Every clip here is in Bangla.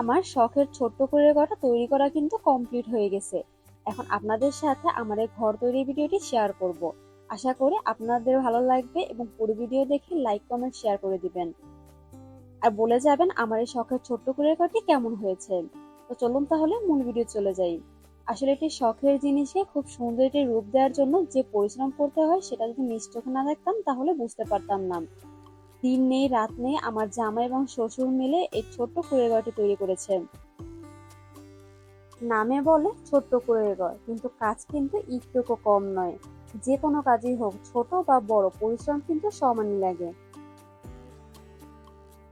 আমার শখের ছোট্ট করে ঘরটা তৈরি করা কিন্তু কমপ্লিট হয়ে গেছে। এখন আপনাদের সাথে আমার এই ঘর তৈরির ভিডিওটি শেয়ার করব। আশা করি আপনাদের ভালো লাগবে এবং পুরো ভিডিও দেখে লাইক কমেন্ট শেয়ার করে দিবেন। আর বলে যাবেন আমার এই শখের ছোট্ট করে ঘরটি কেমন হয়েছে। তো চলুন তাহলে মূল ভিডিও চলে যাই। আসলে এটি শখের জিনিসে খুব সুন্দর একটি রূপ দেওয়ার জন্য যে পরিশ্রম করতে হয় সেটা যদি নিজ চোখে না দেখতাম তাহলে বুঝতে পারতাম না। দিন নেই রাত নেই আমার জামা এবং শ্বশুর মিলে এই ছোট্ট কুড়ের ঘরটি তৈরি করেছে। নামে বলে ছোট্ট কুড়ের ঘর, কিন্তু কাজ কিন্তু একটুকু কম নয়। যে কোনো কাজই হোক, ছোট বা বড়, পরিশ্রম কিন্তু সমানই লাগে।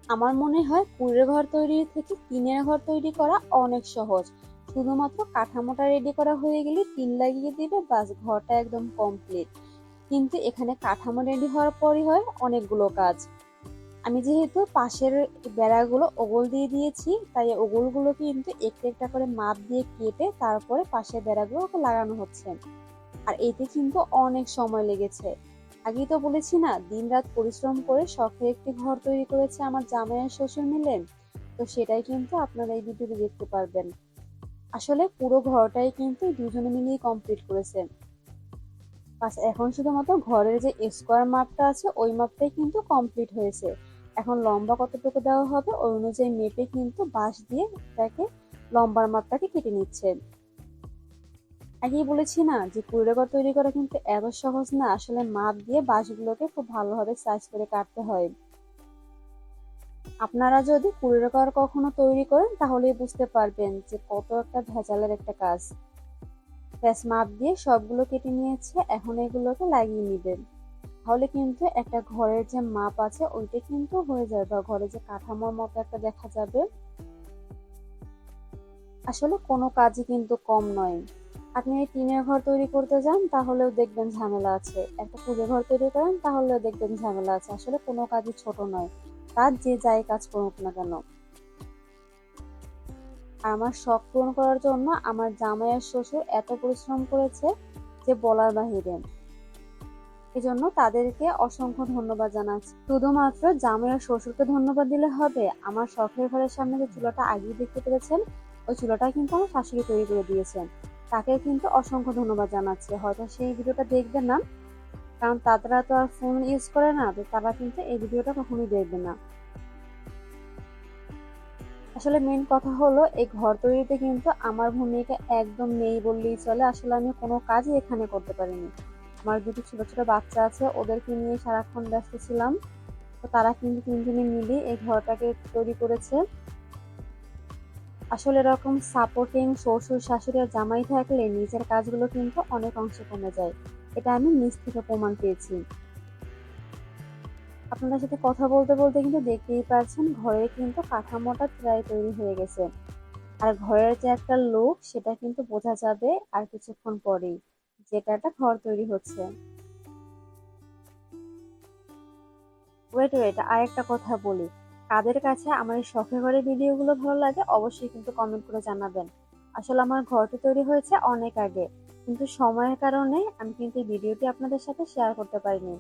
আমার মনে হয় কুড়ের ঘর তৈরি থেকে টিনের ঘর তৈরি করা অনেক সহজ। শুধুমাত্র কাঠামোটা রেডি করা হয়ে গেলে টিন লাগিয়ে দিবে, বাস ঘরটা একদম কমপ্লিট কিন্তু এখানে কাঠামো রেডি হওয়ার পরই হয় অনেকগুলো কাজ। আমি যেহেতু পাশের বেড়াগুলো ওগল দিয়ে দিয়েছি, তাই ওগলগুলো কিন্তু একটু একটা করে মাপ দিয়ে কেটে তারপরে পাশের বেড়াগুলো লাগানো হচ্ছে। আর এতে কিন্তু অনেক সময় লেগেছে। আগেই তো বলেছি না দিন রাত পরিশ্রম করে শখের একটি ঘর তৈরি করেছে আমার জামাইয়ের শ্বশুর মিলে। তো সেটাই কিন্তু আপনারা এই ভিডিওতে দেখতে পারবেন। আসলে পুরো ঘরটাই কিন্তু দুজনে মিলিয়ে কমপ্লিট করেছে। এখন শুধুমাত্র ঘরের যে স্কোয়ার মাপটা আছে, ওই মাপটাই কিন্তু কমপ্লিট হয়েছে। এখন লম্বা কতটুকু দেওয়া হবে, ওই অনুযায়ী মেপে কিন্তু বাঁশ দিয়ে তাকে লম্বার মাপটাকে কেটে নিচ্ছে। আগেই বলেছি না যে কুড়েঘর তৈরি করা কিন্তু এত সহজ না, আসলে মাপ দিয়ে বাঁশগুলোকে খুব ভালোভাবে সাইজ করে কাটতে হয়। আপনারা যদি কুড়েঘর কখনো তৈরি করেন, তাহলেই বুঝতে পারবেন যে কত একটা ভেজালের একটা কাজ। ব্যাস, মাপ দিয়ে সবগুলো কেটে নিয়েছে, এখন এগুলোকে লাগিয়ে নেবেন। তাহলে কিন্তু একটা ঘরের যে মাপ আছে, ওইটা কিন্তু হয়ে যাবে বা ঘরে যে কাঠামোর মতো একটা দেখা যাবে। আসলে কোনো কাজই কিন্তু কম নয়। আপনি টিনের ঘর তৈরি করতে যান, তাহলেও দেখবেন ঝামেলা আছে। একটা পুজো ঘর তৈরি করেন, তাহলেও দেখবেন ঝামেলা আছে। আসলে কোনো কাজই ছোট নয়। কাজ যে যাই কাজ করুক না কেন। আমার শখ পূরণ করার জন্য আমার জামাইয়ের শ্বশুর এত পরিশ্রম করেছে যে বলার বাহিরে। এজন্য তাদেরকে অসংখ্য ধন্যবাদ জানাচ্ছি। শুধুমাত্র জামাইয়ের শ্বশুরকে ধন্যবাদ দিলে হবে। আমার শখের ঘরের সামনে যে চুলাটা আগেই দেখতে পেরেছেন, ওই চুলাটা কিন্তু আমার শাশুড়ি তৈরি করে দিয়েছেন। তাকে কিন্তু অসংখ্য ধন্যবাদ জানাচ্ছি। হয়তো সেই ভিডিওটা দেখবেন না, কারণ তারা তো আর ফোন ইউজ করে না, তো তারা কিন্তু এই ভিডিওটা কখনোই দেখবে না। আসলে মেন কথা হলো, এই ঘর তৈরিতে কিন্তু আমার ভূমিকা একদম নেই বললেই চলে। আসলে আমি কোনো কাজই এখানে করতে পারিনি। আমার দুটো ছোট ছোট বাচ্চা আছে, ওদেরকে নিয়ে সারাক্ষণ ব্যস্ত ছিলাম। তো তারা কিন্তু তিনজনে মিলে এই ঘরটাকে তৈরি করেছে। আসলে এরকম সাপোর্টিং শ্বশুর, শাশুড়ি আর জামাই থাকলে নিজের কাজগুলো কিন্তু অনেক অংশে কমে যায়। এটা আমি নিজ থেকে প্রমাণ পেয়েছি। আপনাদের সাথে কথা বলতে বলতে কিন্তু দেখতেই পাচ্ছেন, ঘরের কিন্তু কাঠামোটা প্রায় তৈরি হয়ে গেছে। আর ঘরের যে একটা লোক, সেটা কিন্তু বোঝা যাবে আর কিছুক্ষণ পরেই। যেটা একটা ঘর তৈরি হচ্ছে। ওয়েট ওয়েট আর একটা কথা বলি। কাদের কাছে আমার এই শখের ঘরের ভিডিওগুলো ভালো লাগে অবশ্যই কিন্তু কমেন্ট করে জানাবেন। আসলে আমার ঘরটি তৈরি হয়েছে অনেক আগে, কিন্তু সময়ের কারণে আমি কিন্তু এই ভিডিওটি আপনাদের সাথে শেয়ার করতে পারিনি।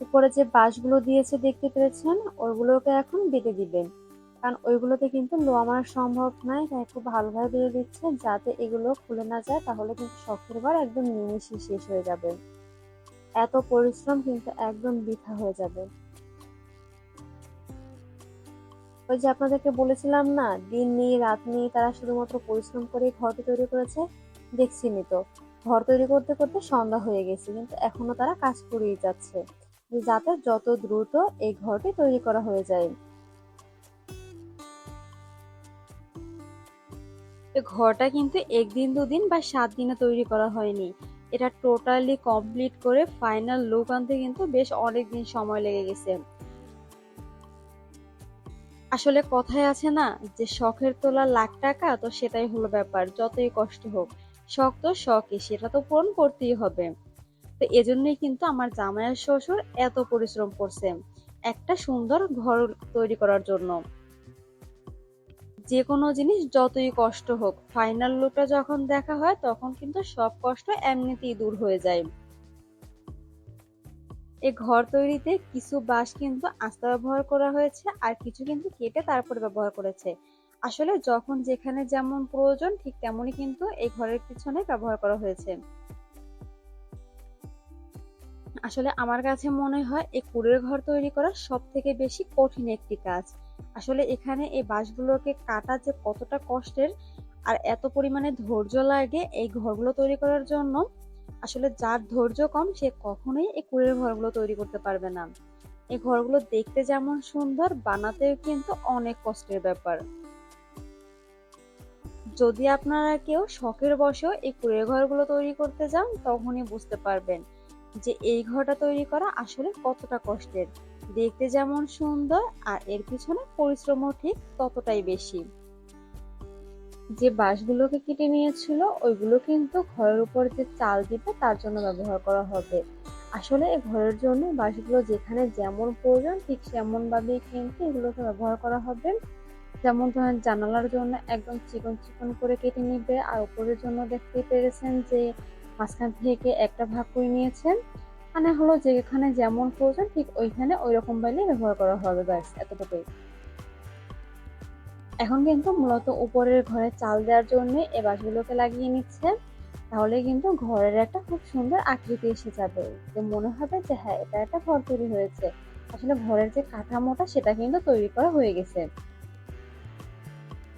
উপরে যে বাঁশগুলো দিয়েছে দেখতে পেরেছেন, ওগুলোকে এখন বেঁধে দিবেন। কারণ ওইগুলোতে কিন্তু লোয়া মারা সম্ভব নয়, তাই খুব ভালোভাবে বেঁধে দিচ্ছে। যাতে এগুলো খুলে না যায়, তাহলে কিন্তু শখের ঘর একদম নিমিশে শেষ হয়ে যাবে। এত পরিশ্রম কিন্তু একদম বৃথা হয়ে যাবে। ওই যে আপনাদেরকে বলেছিলাম না, দিন নিয়ে রাত নিয়ে তারা শুধুমাত্র পরিশ্রম করে ঘরটি তৈরি করেছে? দেখছিনি তো। ঘর তৈরি করতে করতে সন্ধ্যা হয়ে গেছে, কিন্তু এখনও তারা কাজ করেই যাচ্ছে। যাতে যত দ্রুত এই ঘরটি তৈরি করা হয়ে যায়। ঘরটা কিন্তু একদিন, দুদিন বা সাত দিনে তৈরি করা হয়নি। এটা টোটালি কমপ্লিট করে ফাইনাল লুক আনতে কিন্তু বেশ অনেক দিন সময় লেগে গেছে। আসলে কথায় আছে না যে, শখের তোলা লাখ টাকা তো সেটাই হলো ব্যাপার, যতই কষ্ট হোক। শখ তো শখই, সেটা তো পূরণ করতেই হবে। তো এজন্যই কিন্তু আমার জামাইয়ের শ্বশুর এত পরিশ্রম করছে, একটা সুন্দর ঘর তৈরি করার জন্য। যে কোনো জিনিস যতই কষ্ট হোক ফাইনাল লুকটা যখন দেখা হয়, তখন কিন্তু সব কষ্ট এমনিতেই দূর হয়ে যায়। এই ঘর তৈরিতে কিছু বাঁশ কিন্তু আস্তে ব্যবহার করা হয়েছে, আর কিছু কিন্তু কেটে তারপরে ব্যবহার করেছে। আসলে যখন যেখানে যেমন প্রয়োজন, ঠিক তেমনই কিন্তু এই ঘরের পিছনে ব্যবহার করা হয়েছে। আসলে আমার কাছে মনে হয় এই কুড়ের ঘর তৈরি করা সব থেকে বেশি কঠিন একটি কাজ। আসলে এখানে এই বাঁশগুলোকে কাটা যে কতটা কষ্টের আর এত পরিমাণে ধৈর্য লাগে এই ঘরগুলো তৈরি করার জন্য, আসলে যার ধৈর্য কম সে কখনোই এই কুড়ের ঘরগুলো তৈরি করতে পারবে না। এই ঘরগুলো দেখতে যেমন সুন্দর, বানাতেও কিন্তু অনেক কষ্টের ব্যাপার। যদি আপনারা কেউ শখের বসেও এই কুড়ের ঘরগুলো তৈরি করতে যান, তখনই বুঝতে পারবেন যে এই ঘরটা তৈরি করা আসলে কতটা কষ্টের। দেখতে যেমন সুন্দর আর এর পিছনে পরিশ্রমও ঠিক ততটাই বেশি। যে বাঁশগুলোকে কেটে নিয়েছিল, ওইগুলো কিন্তু ঘরের উপর যে চাল দিবে তার জন্য ব্যবহার করা হবে। আসলে এই ঘরের জন্য বাঁশগুলো যেখানে যেমন প্রয়োজন, ঠিক সেমন ভাবেই কিন্তু এগুলোকে ব্যবহার করা হবে। যেমন ধরেন, জানালার জন্য একদম চিকন চিকন করে কেটে নিবে আর উপরের জন্য দেখতে পেরেছেন যে মাঝখান থেকে একটা ভাগ করে নিয়েছেন। মানে হলো যেখানে যেমন প্রয়োজন, ঠিক ওইখানে ওই রকম বাইলে ব্যবহার করা হবে, ব্যাস, এতটুকুই। এখন কিন্তু মূলত উপরের ঘরে চাল দেওয়ার জন্য এ বাঁশগুলোকে লাগিয়ে নিচ্ছে। তাহলে কিন্তু ঘরের একটা খুব সুন্দর আকৃতি এসে যাবে। যে মনে হবে যে হ্যাঁ এটা একটা ঘর তৈরি হয়েছে। আসলে ঘরের যে কাঠামোটা, সেটা কিন্তু তৈরি করা হয়ে গেছে।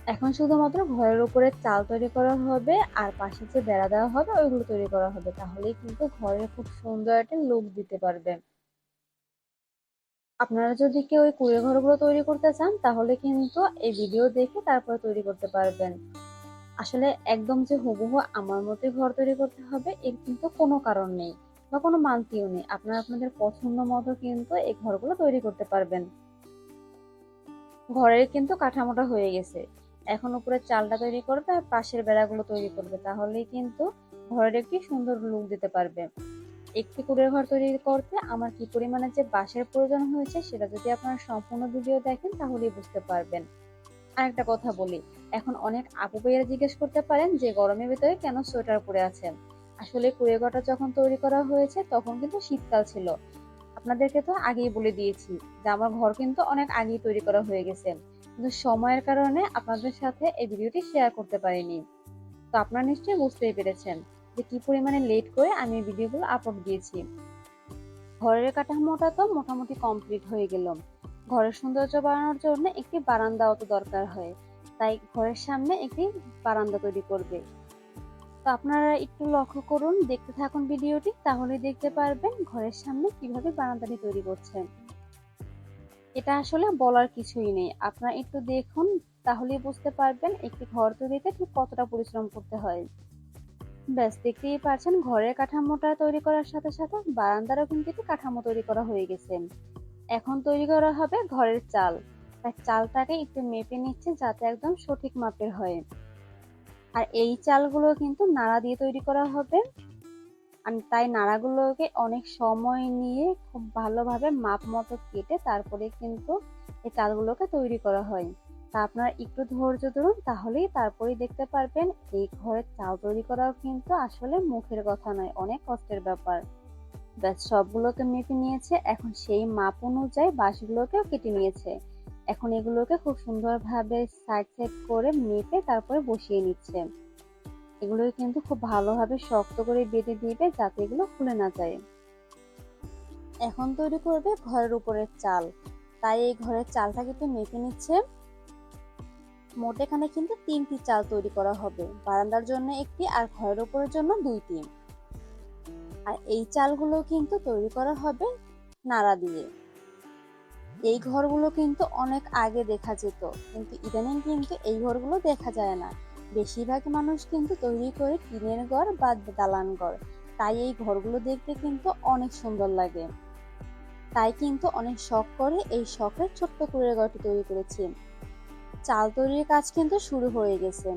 এখন শুধুমাত্র ঘরের উপরে চাল তৈরি করা হবে আর পাশে যে বেড়া দেওয়া হবে, ওইগুলো তৈরি করা হবে। তাহলেই কিন্তু ঘরে খুব সুন্দর একটা লুক দিতে পারবে। আপনারা যদি কেউ ওই কুড়ে ঘরগুলো তৈরি করতে চান, তাহলে কিন্তু এই ভিডিও দেখে তারপরে তৈরি করতে পারবেন। আসলে একদম যে হুবহু আমার মতোই ঘর তৈরি করতে হবে, এর কিন্তু কোনো কারণ নেই বা কোনো মানতিও নেই। আপনারা আপনাদের পছন্দ মতো কিন্তু এই ঘরগুলো তৈরি করতে পারবেন। ঘরের কিন্তু কাঠামোটা হয়ে গেছে। এখন উপরে চালটা তৈরি করবে আর পাশের বেড়াগুলো তৈরি করবে, তাহলেই কিন্তু ঘরের একটি সুন্দর লুক দিতে পারবে। একটি কুড়ের ঘর তৈরি করতে আমার কি পরিমাণে যে বাঁশের প্রয়োজন হয়েছে, সেটা যদি আপনারা সম্পূর্ণ ভিডিও দেখেন, তাহলেই বুঝতে পারবেন। আর একটা কথা বলি, এখন অনেক আপু ভাইয়েরা জিজ্ঞেস করতে পারেন যে, গরমের ভিতরে কেন সোয়েটার পরে আছেন? আসলে কুড়ে ঘরটা যখন তৈরি করা হয়েছে, তখন কিন্তু শীতকাল ছিল। আপনাদেরকে তো আগেই বলে দিয়েছি যে, আমার ঘর কিন্তু অনেক আগেই তৈরি করা হয়ে গেছে। কিন্তু সময়ের কারণে আপনাদের সাথে এই ভিডিওটি শেয়ার করতে পারিনি। তো আপনারা নিশ্চয়ই বুঝতেই পেরেছেন যে কি পরিমাণে লেট করে আমি ভিডিওগুলো আপলোড দিয়েছি। ঘরের কাঠামোটা তো মোটামুটি কমপ্লিট হয়ে গেল। ঘরের সৌন্দর্য বাড়ানোর জন্য একটি বারান্দাও তো দরকার হয়। তাই ঘরের সামনে একটি বারান্দা তৈরি করবে। তো আপনারা একটু লক্ষ্য করুন, দেখতে থাকুন ভিডিওটি, তাহলে দেখতে পারবেন ঘরের সামনে কীভাবে বারান্দাটি তৈরি করছেন। এটা আসলে বলার কিছুই নেই। আপনারা একটু দেখুন, তাহলেই বুঝতে পারবেন একটি ঘর তৈরিতে ঠিক কতটা পরিশ্রম করতে হয়। ব্যাস, দেখতেই পারছেন ঘরের কাঠামোটা তৈরি করার সাথে সাথে বারান্দারও কিন্তু একটি কাঠামো তৈরি করা হয়ে গেছে। এখন তৈরি করা হবে ঘরের চাল। তাই চালটাকে একটু মেপে নিচ্ছে যাতে একদম সঠিক মাপের হয়। আর এই চালগুলো কিন্তু নাড়া দিয়ে তৈরি করা হবে। আর তাই নাড়াগুলোকে অনেক সময় নিয়ে খুব ভালোভাবে মাপ মতো কেটে তারপরে কিন্তু এই চালগুলোকে তৈরি করা হয়। তা আপনারা একটু ধৈর্য ধরুন, তাহলেই তারপরেই দেখতে পারবেন এই ঘরের চাল তৈরি করাও কিন্তু আসলে মুখের কথা নয়, অনেক কষ্টের ব্যাপার। ব্যাস, সবগুলোকে মেপে নিয়েছে, এখন সেই মাপ অনুযায়ী বাঁশগুলোকেও কেটে নিয়েছে। এখন এগুলোকে খুব সুন্দরভাবে সাইড সাইড করে মেপে তারপরে বসিয়ে নিচ্ছে। এগুলো কিন্তু খুব ভালোভাবে শক্ত করে বেঁধে দিবে যাতে এগুলো খুলে না যায়। এখন তৈরি করবে ঘরের উপরের চাল। তাই এই ঘরের চালটা কিন্তু মেপে নিচ্ছে। মোট এখানে কিন্তু তিনটি চাল তৈরি করা হবে। বারান্দার জন্য একটি আর ঘরের উপরের জন্য দুইটি। আর এই চালগুলো কিন্তু তৈরি করা হবে নাড়া দিয়ে। এই ঘরগুলো কিন্তু অনেক আগে দেখা যেত, কিন্তু ইদানিং কিন্তু এই ঘরগুলো দেখা যায় না। বেশিরভাগ মানুষ কিন্তু তৈরি করে টিনের ঘর বা দালান ঘর। তাই এই ঘরগুলো দেখতে কিন্তু অনেক সুন্দর লাগে। তাই কিন্তু অনেক শখ করে এই শখের ছোট্ট করে ঘরটি তৈরি করেছি। চাল তৈরির কাজ কিন্তু শুরু হয়ে গেছে।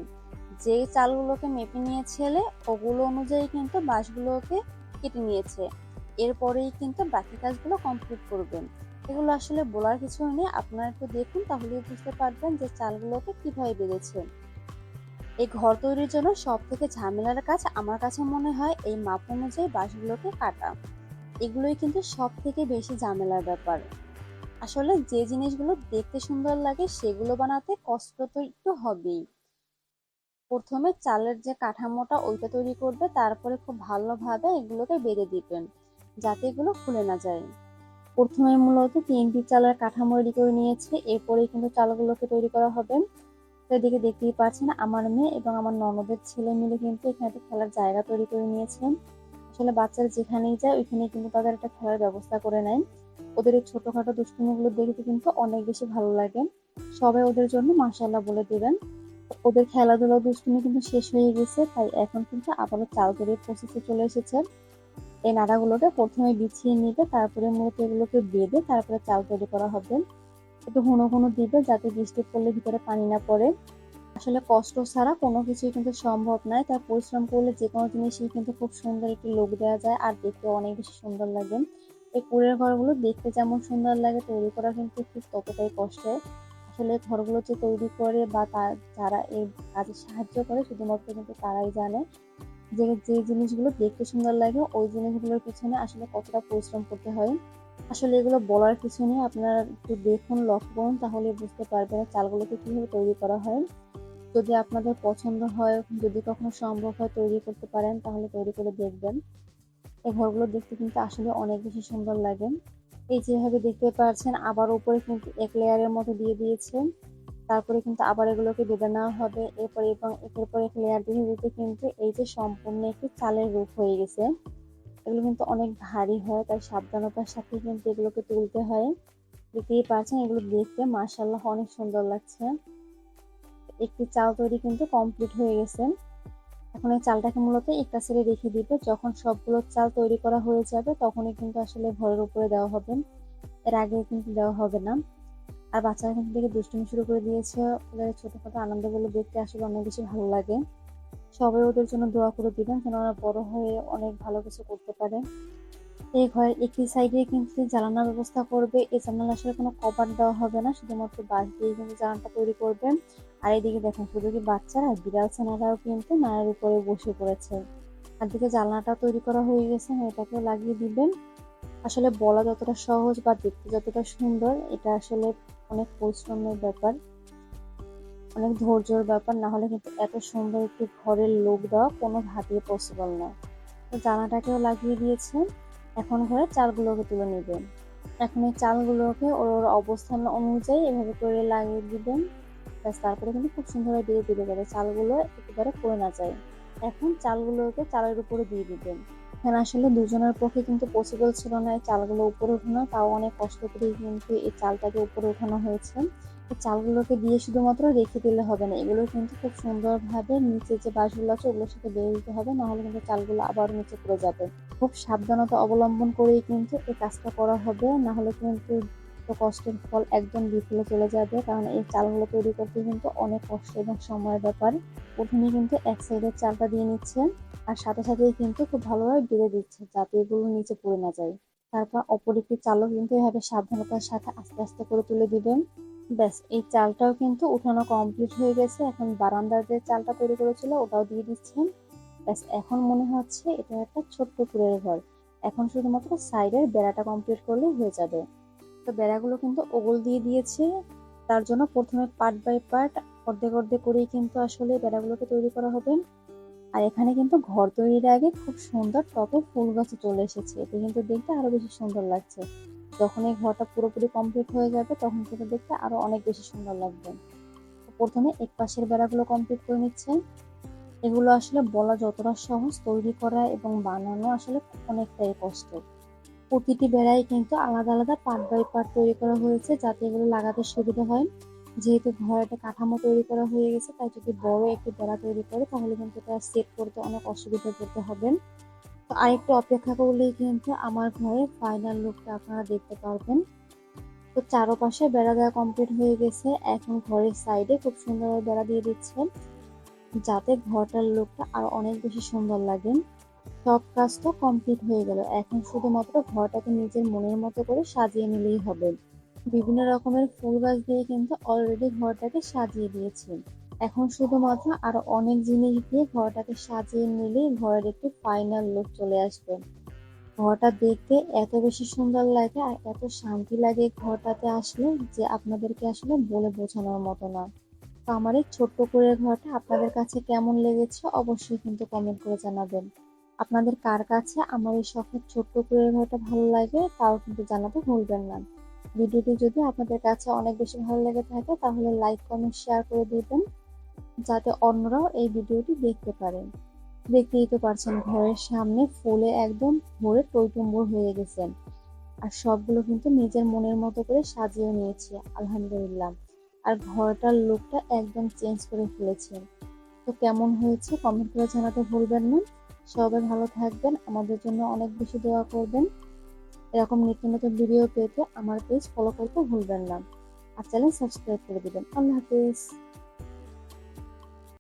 যে চালগুলোকে মেপে নিয়েছিলে ওগুলো অনুযায়ী কিন্তু বাঁশগুলোকে কেটে নিয়েছে। এরপরেই কিন্তু বাকি কাজগুলো কমপ্লিট করবেন। এগুলো আসলে বলার কিছু নেই। আপনারা একটু দেখুন, তাহলেই বুঝতে পারবেন যে চালগুলোকে কীভাবে বেঁধেছে এই ঘর তৈরির জন্য সব থেকে ঝামেলার কাজ আমার কাছে মনে হয় এই মাপ অনুযায়ী বাঁশগুলোকে কাটা। এগুলোই কিন্তু সব থেকে বেশি ঝামেলার ব্যাপার। আসলে যে জিনিসগুলো দেখতে সুন্দর লাগে সেগুলো বানাতে কষ্ট তো একটু হবেই। প্রথমে চালের যে কাঠামোটা ওইটা তৈরি করবে, তারপরে খুব ভালোভাবে এগুলোকে বেঁধে দিবেন, যাতে এগুলো খুলে না যায়। প্রথমে মূলত তিনটি চালের কাঠামো তৈরি করে নিয়েছে এরপরে কিন্তু চালগুলোকে তৈরি করা হবে। এদিকে দেখতেই পাচ্ছেন আমার মেয়ে এবং আমার ননদের ছেলে মিলে কিন্তু এখানে একটা খেলার জায়গা তৈরি করে নিয়েছেন। আসলে বাচ্চারা যেখানেই যায় ওইখানে কিন্তু তাদের একটা খেলার ব্যবস্থা করে নেয়। ওদের এই ছোটখাটো দুষ্টুমিগুলো দেখতে কিন্তু অনেক বেশি ভালো লাগে। সবাই ওদের জন্য মাসাল্লাহ বলে দেবেন। ওদের খেলাধুলা দুষ্টুমি কিন্তু শেষ হয়ে গেছে, তাই এখন কিন্তু আবারও চাল তৈরির প্রসেসে চলে এসেছে। এই নাড়াগুলোকে প্রথমে বিছিয়ে নিবে, তারপরে মূলত এগুলোকে বেঁধে তারপরে চাল তৈরি করা হবে। একটু ঘন ঘন দিবে, যাতে বৃষ্টি পড়লে ভিতরে পানি না পড়ে। আসলে কষ্ট ছাড়া কোনো কিছুই কিন্তু সম্ভব নয়। তাই পরিশ্রম করলে যে কোনো জিনিসই কিন্তু খুব সুন্দর একটি লোক দেওয়া যায় আর দেখতে অনেক বেশি সুন্দর লাগে। এই কুড়ের ঘরগুলো দেখতে যেমন সুন্দর লাগে, তৈরি করা কিন্তু ঠিক ততটাই কষ্টের। আসলে ঘরগুলো যে তৈরি করে বা তার যারা এই কাজে সাহায্য করে, শুধুমাত্র কিন্তু তারাই জানে। যে যে জিনিসগুলো দেখতে সুন্দর লাগে, ওই জিনিসগুলোর পিছনে আসলে কতটা পরিশ্রম করতে হয়। আসলে এগুলো বলার কিছু নেই। আপনারা একটু দেখুন, লক্ষ্য করুন, তাহলে বুঝতে পারবেন চালগুলোকে কীভাবে তৈরি করা হয়। যদি আপনাদের পছন্দ হয়, যদি কখনো সম্ভব হয় তৈরি করতে পারেন, তাহলে তৈরি করে দেখবেন। এই ঘরগুলো দেখতে কিন্তু আসলে অনেক বেশি সুন্দর লাগে। এই যেভাবে দেখতে পাচ্ছেন, আবার উপরে কিন্তু এক লেয়ারের মতো দিয়ে দিয়েছে। তারপরে কিন্তু আবার এগুলোকে বেঁধে নেওয়া হবে। এরপরে এবং একের পর এক লেয়ার দিয়ে দিতে কিন্তু এই যে সম্পূর্ণ একটি চালের রূপ হয়ে গেছে। এগুলো কিন্তু অনেক ভারী হয়, তাই সাবধানতার সাথে কিন্তু এগুলোকে তুলতে হয়। দেখতেই পাচ্ছেন, এগুলো দেখতে মার্শাল্লাহ অনেক সুন্দর লাগছে। একটি চাল তৈরি কিন্তু কমপ্লিট হয়ে গেছে। এখন এই চালটাকে মূলত একটা সাইডে রেখে দিবে। যখন সবগুলো চাল তৈরি করা হয়ে যাবে, তখনই কিন্তু আসলে ঘরের উপরে দেওয়া হবে। এর আগে কিন্তু দেওয়া হবে না। আর বাচ্চারা কিন্তু দেখে দুষ্টুমি শুরু করে দিয়েছে। ওদের ছোটখাটো আনন্দগুলো দেখতে আসলে অনেক বেশি ভালো লাগে। সবাই ওদের জন্য দোয়া করে দিবেন যেন ওরা বড় হয়ে অনেক ভালো কিছু করতে পারে। এই ঘরের একটি সাইডে কিন্তু জানালার ব্যবস্থা করবে। এই জানালা আসলে কোনো কভার দেওয়া হবে না, শুধুমাত্র বাঁশ দিয়ে কিন্তু জানালাটা তৈরি করবে আর এইদিকে দেখেন, শুধু কি বাচ্চারা, বিড়াল ছানারাও কিন্তু নায়ের উপরে বসে পড়েছে। আর দিকে জানলাটা তৈরি করা হয়ে গেছে, এটাকেও লাগিয়ে দিবেন। আসলে বলা যতটা সহজ বা দেখতে যতটা সুন্দর, এটা আসলে অনেক পরিশ্রমের ব্যাপার। অনেক ধৈর্যর ব্যাপার, না হলে কিন্তু এত সুন্দর একটি ঘরের লোক দেওয়া কোনোভাবেই পসিবল না। তো জানাটাকেও লাগিয়ে দিয়েছে, এখন ঘরে চালগুলোকে তুলে নেবেন। এখন এই চালগুলোকে ওর ওর অবস্থান অনুযায়ী এভাবে করে লাগিয়ে দিবেন। ব্যাস, তারপরে কিন্তু খুব সুন্দরভাবে দিয়ে দিবে যাবে চালগুলো একেবারে পড়ে না যায়। এখন চালগুলোকে চালের উপরে দিয়ে দিবেন। এখানে আসলে দুজনের পক্ষে কিন্তু পসিবল ছিল না এই চালগুলো উপরে উঠানো তাও অনেক কষ্ট করে কিন্তু এই চালটাকে উপরে উঠানো হয়েছে। চালগুলোকে দিয়ে শুধুমাত্র রেখে দিলে হবে না। এগুলো কিন্তু খুব সুন্দরভাবে নিচে যে বাঁশগুলো আছে, ওগুলোর সাথে বেয়ে দিতে হবে, নাহলে কিন্তু চালগুলো আবার নিচে পড়ে যাবে। খুব সাবধানতা অবলম্বন করেই কিন্তু এই কাজটা করা হবে, নাহলে কিন্তু কষ্টের ফল একদম বিফলে চলে যাবে, কারণ এই চালগুলো তৈরি করতে কিন্তু অনেক কষ্ট এবং সময়ের ব্যাপার। প্রথমে কিন্তু এক সাইডের চালটা দিয়ে নিচ্ছে আর সাথে সাথেই কিন্তু খুব ভালোভাবে বেঁধে দিচ্ছে, যাতে এগুলো নিচে পড়ে না যায়। তারপর অপর একটি চালও কিন্তু এভাবে সাবধানতার সাথে আস্তে আস্তে করে তুলে দিবেন। ব্যাস, এই চালটাও কিন্তু উঠানো কমপ্লিট হয়ে গেছে। এখন বারান্দার যে চালটা তৈরি করেছিল, ওটাও দিয়ে দিচ্ছেন। ব্যাস, এখন মনে হচ্ছে এটা একটা ছোট্ট কুড়ের ঘর। এখন শুধুমাত্র সাইডের বেড়াটা কমপ্লিট করলেই হয়ে যাবে। তো বেড়াগুলো কিন্তু ওগল দিয়ে দিয়েছে। তার জন্য প্রথমে পার্ট বাই পার্ট অর্ধেক অর্ধেক করেই কিন্তু আসলে বেড়াগুলোকে তৈরি করা হবে। আর এখানে কিন্তু ঘর তৈরির আগে খুব সুন্দর টপে ফুল গাছে চলে এসেছে। এতে কিন্তু দেখতে আরও বেশি সুন্দর লাগছে। যখন এই ঘরটা পুরোপুরি কমপ্লিট হয়ে যাবে, তখন কিন্তু দেখতে আরও অনেক বেশি সুন্দর লাগবে। প্রথমে এক পাশের বেড়াগুলো কমপ্লিট করে নিচ্ছে এগুলো আসলে বলা যতটা সহজ, তৈরি করা এবং বানানো আসলে অনেকটাই কষ্ট। প্রতিটি বেড়াই কিন্তু আলাদা আলাদা পার্ট বাই পার্ট তৈরি করা হয়েছে, যাতে এগুলো লাগাতে সুবিধা হয়। যেহেতু ঘরের কাঠামো তৈরি করা হয়ে গেছে, তাই যদি বড় একটি বেড়া তৈরি করে, তাহলে কিন্তু এটা সেট করতে অনেক অসুবিধা পড়তে হবে। আরেকটু অপেক্ষা করলেই কিন্তু আমার ঘরের ফাইনাল লুকটা আপনারা দেখতে পারবেন। তো চারপাশে বেড়া দেওয়া কমপ্লিট হয়ে গেছে। এখন ঘরের সাইডে খুব সুন্দরভাবে বেড়া দিয়ে দিচ্ছে। যাতে ঘরটার লুকটা আরও অনেক বেশি সুন্দর লাগে। সব কাজ তো কমপ্লিট হয়ে গেল। এখন শুধুমাত্র ঘরটাকে নিজের মনের মতো করে সাজিয়ে নিলেই হবে। বিভিন্ন রকমের ফুল গাছ দিয়ে কিন্তু অলরেডি ঘরটাকে সাজিয়ে দিয়েছি। এখন শুধুমাত্র আরও অনেক জিনিস দিয়ে ঘরটাকে সাজিয়ে নিলেই ঘরের একটি ফাইনাল লুক চলে আসবে। ঘরটা দেখতে এত বেশি সুন্দর লাগে আর এত শান্তি লাগে ঘরটাতে আসলে যে আপনাদেরকে আসলে বলে বোঝানোর মতো না। তো আমার এই ছোট্ট করে ঘরটা আপনাদের কাছে কেমন লেগেছে অবশ্যই কিন্তু কমেন্ট করে জানাবেন। আপনাদের কার কাছে আমার এই শখের ছোট্ট করে ঘরটা ভালো লাগে তাও কিন্তু জানাতে ভুলবেন না। ভিডিওটি যদি আপনাদের কাছে অনেক বেশি ভালো লেগে থাকে তাহলে লাইক কমেন্ট শেয়ার করে দিবেন। যাতে অন্যরাও এই ভিডিওটি দেখতে পারেন দেখতেই তো পারছেন, ঘরের সামনে ফুলে একদম ভরে টইটুম্বর হয়ে গেছেন। আর সবগুলো কিন্তু নিজের মনের মতো করে সাজিয়ে নিয়েছি, আলহামদুলিল্লাহ। আর ঘরটার লুকটা একদম চেঞ্জ করে ফেলেছি। তো কেমন হয়েছে কমেন্ট করে জানাতে ভুলবেন না। সবাই ভালো থাকবেন, আমাদের জন্য অনেক বেশি দোয়া করবেন। এরকম নিত্য নতুন ভিডিও পেতে আমার পেজ ফলো করতে ভুলবেন না। আর চ্যানেল সাবস্ক্রাইব করে দিবেন। আল্লাহ হাফিজ।